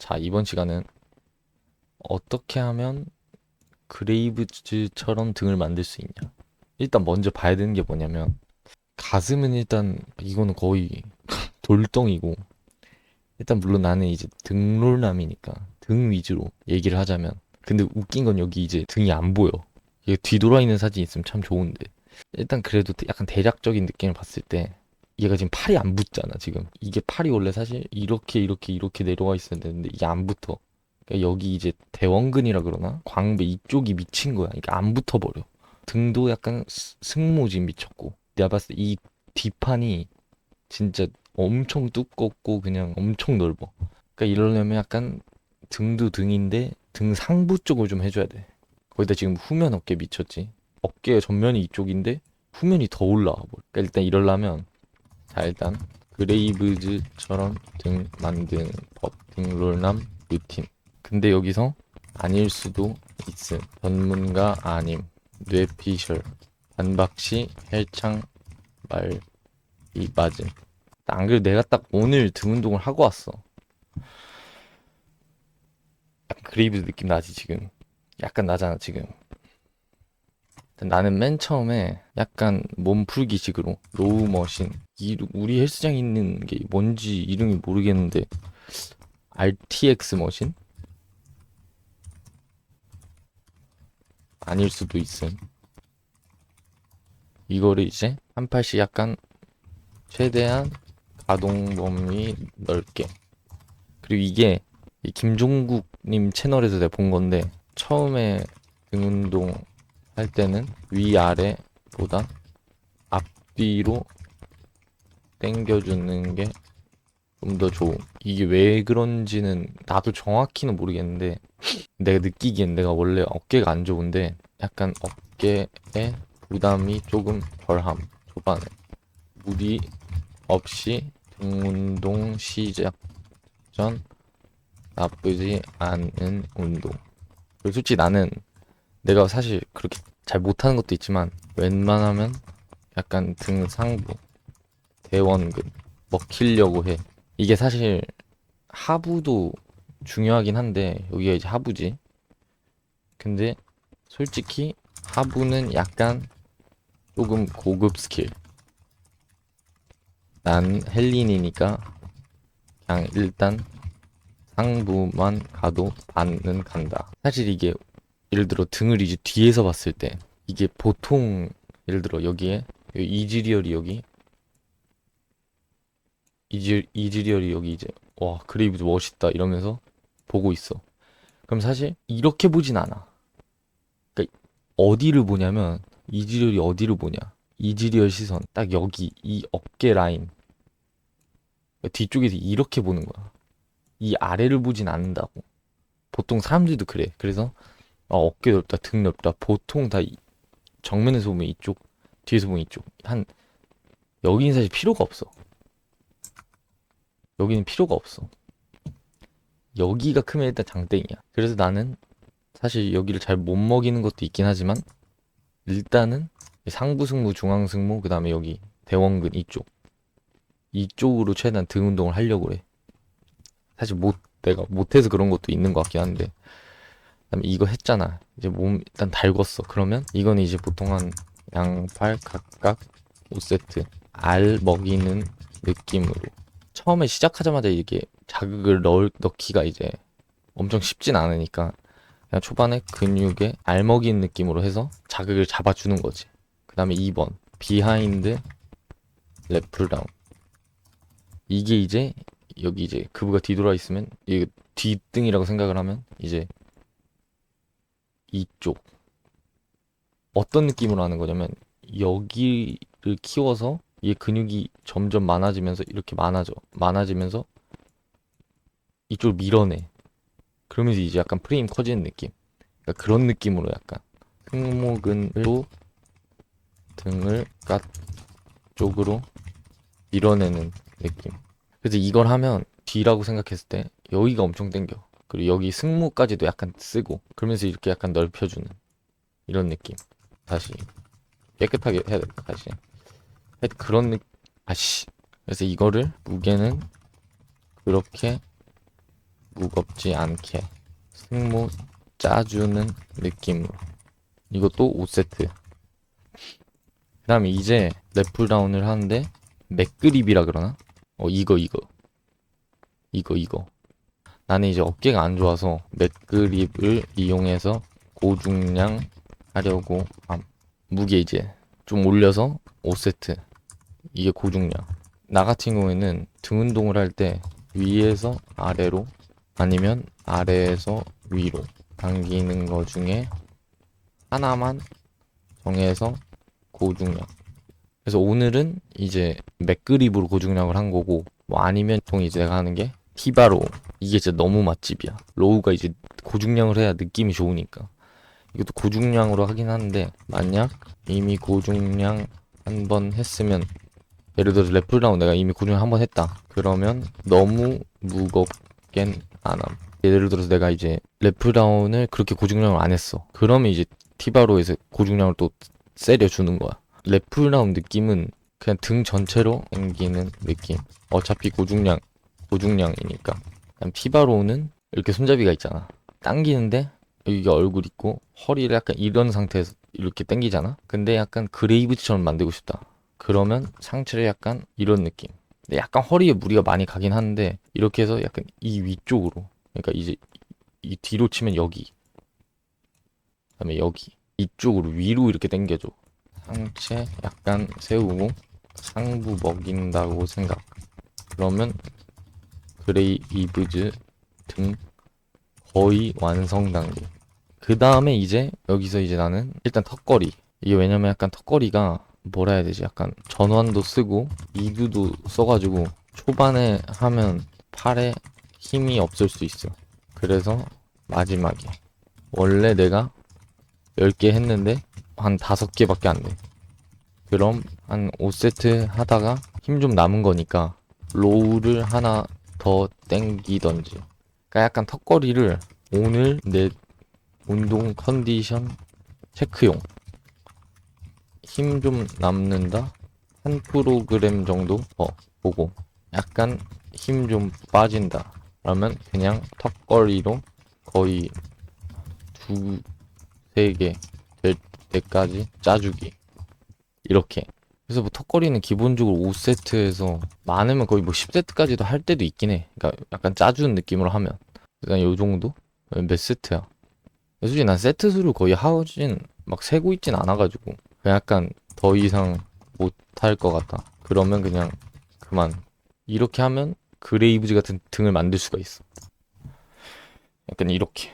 자, 이번 시간은 어떻게 하면 그레이브즈처럼 등을 만들 수 있냐. 일단 먼저 봐야 되는 게 뭐냐면 가슴은 일단 이거는 거의 돌덩이고 일단 물론 나는 이제 등롤남이니까 등 위주로 얘기를 하자면 근데 웃긴 건 여기 이제 등이 안 보여. 이게 뒤돌아 있는 사진 있으면 참 좋은데 일단 그래도 약간 대략적인 느낌을 봤을 때 얘가 지금 팔이 안 붙잖아 지금. 이게 팔이 원래 사실 이렇게 이렇게 이렇게 내려와 있어야 되는데 이게 안 붙어. 그러니까 여기 이제 대원근이라 그러나? 광배 이쪽이 미친 거야. 이게 안 붙어 버려. 등도 약간 스- 승모지 미쳤고. 내가 봤을 때 이 뒷판이 진짜 엄청 두껍고 그냥 엄청 넓어. 그러니까 이러려면 약간 등도 등인데 등 상부 쪽을 좀 해줘야 돼. 거기다 지금 후면 어깨 미쳤지? 어깨 전면이 이쪽인데 후면이 더 올라와 버려. 그러니까 일단 이러려면 자 일단 그레이브즈처럼 등 만드는 법 등롤남 루틴. 근데 여기서 아닐 수도 있음. 전문가 아님 뇌피셜 반박시 헬창 말 이 맞음. 안 그래도 내가 딱 오늘 등 운동을 하고 왔어. 그레이브즈 느낌 나지 지금? 약간 나잖아 지금. 나는 맨 처음에 약간 몸풀기식으로 로우 머신 이, 우리 헬스장에 있는 게 뭔지 이름이 모르겠는데 RTX 머신? 아닐 수도 있음 이거를 이제 한 팔씩 약간 최대한 가동 범위 넓게 그리고 이게 이 김종국님 채널에서 내가 본 건데 처음에 등 운동 할 때는 위아래보다 앞뒤로 당겨주는 게 좀 더 좋음. 이게 왜 그런지는 나도 정확히는 모르겠는데 내가 느끼기엔 내가 원래 어깨가 안 좋은데 약간 어깨에 부담이 조금 덜함. 초반에 무리 없이 등 운동 시작 전 나쁘지 않은 운동. 그리고 솔직히 나는 내가 사실 그렇게 잘 못하는 것도 있지만 웬만하면 약간 등 상부 대원근 먹히려고 해. 이게 사실 하부도 중요하긴 한데 여기가 이제 하부지. 근데 솔직히 하부는 약간 조금 고급 스킬. 난 헬린이니까 그냥 일단 상부만 가도 반은 간다. 사실 이게 예를 들어 등을 이제 뒤에서 봤을 때 이게 보통 예를 들어 여기에 여기 이즈리얼이 여기 이즈 이즈리얼이 여기 이제 와 그레이브즈 멋있다 이러면서 보고 있어. 그럼 사실 이렇게 보진 않아. 그러니까 어디를 보냐면 이즈리얼이 어디를 보냐? 이즈리얼 시선 딱 여기 이 어깨 라인 그러니까 뒤쪽에서 이렇게 보는 거야. 이 아래를 보진 않는다고. 보통 사람들도 그래. 그래서 아, 어깨 넓다, 등 넓다. 보통 다 이- 정면에서 보면 이쪽, 뒤에서 보면 이쪽. 한 여기는 사실 필요가 없어. 여기는 필요가 없어. 여기가 크면 일단 장땡이야. 그래서 나는 사실 여기를 잘 못 먹이는 것도 있긴 하지만 일단은 상부 승모, 중앙 승모, 그다음에 여기 대원근 이쪽 이쪽으로 최대한 등 운동을 하려고 해. 사실 못 내가 못해서 그런 것도 있는 것 같긴 한데 그다음에 이거 했잖아. 이제 몸 일단 달궜어. 그러면 이건 이제 보통 한 양팔 각각 5세트 알 먹이는 느낌으로 처음에 시작하자마자 이게 자극을 넣을, 넣기가 이제 엄청 쉽진 않으니까 그냥 초반에 근육에 알 먹이는 느낌으로 해서 자극을 잡아주는 거지. 그 다음에 2번 비하인드 랩풀다운 이게 이제 여기 이제 그부가 뒤돌아 있으면 이게 뒷등이라고 생각을 하면 이제 이쪽 어떤 느낌으로 하는 거냐면 여기를 키워서 이 근육이 점점 많아지면서 이렇게 많아져 많아지면서 이쪽을 밀어내. 그러면서 이제 약간 프레임 커지는 느낌. 그러니까 그런 느낌으로 약간 승모근도 등을 까 쪽으로 밀어내는 느낌. 그래서 이걸 하면 뒤라고 생각했을 때 여기가 엄청 당겨. 그리고 여기 승모까지도 약간 쓰고 그러면서 이렇게 약간 넓혀주는 이런 느낌. 다시 깨끗하게 해야 돼 다시 그런 느 아씨. 그래서 이거를 무게는 그렇게 무겁지 않게 승모 짜주는 느낌으로. 이것도 5세트. 그 다음에 이제 랩풀다운을 하는데 맥그립이라 그러나? 어 이거 이거. 이거 이거. 나는 이제 어깨가 안 좋아서 맥그립을 이용해서 고중량 하려고 함. 무게 이제 좀 올려서 5세트 이게 고중량. 나 같은 경우에는 등 운동을 할 때 위에서 아래로 아니면 아래에서 위로 당기는 거 중에 하나만 정해서 고중량. 그래서 오늘은 이제 맥그립으로 고중량을 한 거고 뭐 아니면 보통 이제 내가 하는 게 티바로. 이게 진짜 너무 맛집이야. 로우가 이제 고중량을 해야 느낌이 좋으니까. 이것도 고중량으로 하긴 하는데 만약 이미 고중량 한 번 했으면 예를 들어서 랩풀다운 내가 이미 고중량 한번 했다. 그러면 너무 무겁겐 안함. 예를 들어서 내가 이제 랩풀다운을 그렇게 고중량을 안 했어. 그러면 이제 티바로에서 고중량을 또 세려주는 거야. 랩풀다운 느낌은 그냥 등 전체로 당기는 느낌. 어차피 고중량 고중량이니까. 그냥 티바로는 이렇게 손잡이가 있잖아. 당기는데 여기가 얼굴 있고 허리를 약간 이런 상태에서 이렇게 당기잖아. 근데 약간 그레이브처럼 만들고 싶다 그러면 상체를 약간 이런 느낌. 약간 허리에 무리가 많이 가긴 하는데 이렇게 해서 약간 이 위쪽으로. 그러니까 이제 이 뒤로 치면 여기. 그다음에 여기. 이쪽으로 위로 이렇게 당겨줘. 상체 약간 세우고 상부 먹인다고 생각. 그러면 그레이브즈 등 거의 완성 단계. 그 다음에 이제 여기서 이제 나는 일단 턱걸이. 이게 왜냐면 약간 턱걸이가 뭐라 해야 되지? 약간 전완도 쓰고 이두도 써가지고 초반에 하면 팔에 힘이 없을 수 있어. 그래서 마지막에. 원래 내가 10개 했는데 한 5개밖에 안돼. 그럼 한 5세트 하다가 힘 좀 남은 거니까 로우를 하나 더 땡기던지. 그러니까 약간 턱걸이를 오늘 내 운동 컨디션 체크용 힘 좀 남는다? 한 프로그램 정도? 더 보고. 약간 힘 좀 빠진다. 그러면 그냥 턱걸이로 거의 두 세 개 될 때까지 짜주기. 이렇게. 그래서 뭐 턱걸이는 기본적으로 5세트에서 많으면 거의 뭐 10세트까지도 할 때도 있긴 해. 그러니까 약간 짜주는 느낌으로 하면. 그냥 요 정도? 몇 세트야? 솔직히 난 세트 수를 거의 하진 막 세고 있진 않아가지고 약간 더 이상 못할 것 같다 그러면 그냥 그만. 이렇게 하면 그레이브즈 같은 등을 만들 수가 있어. 약간 이렇게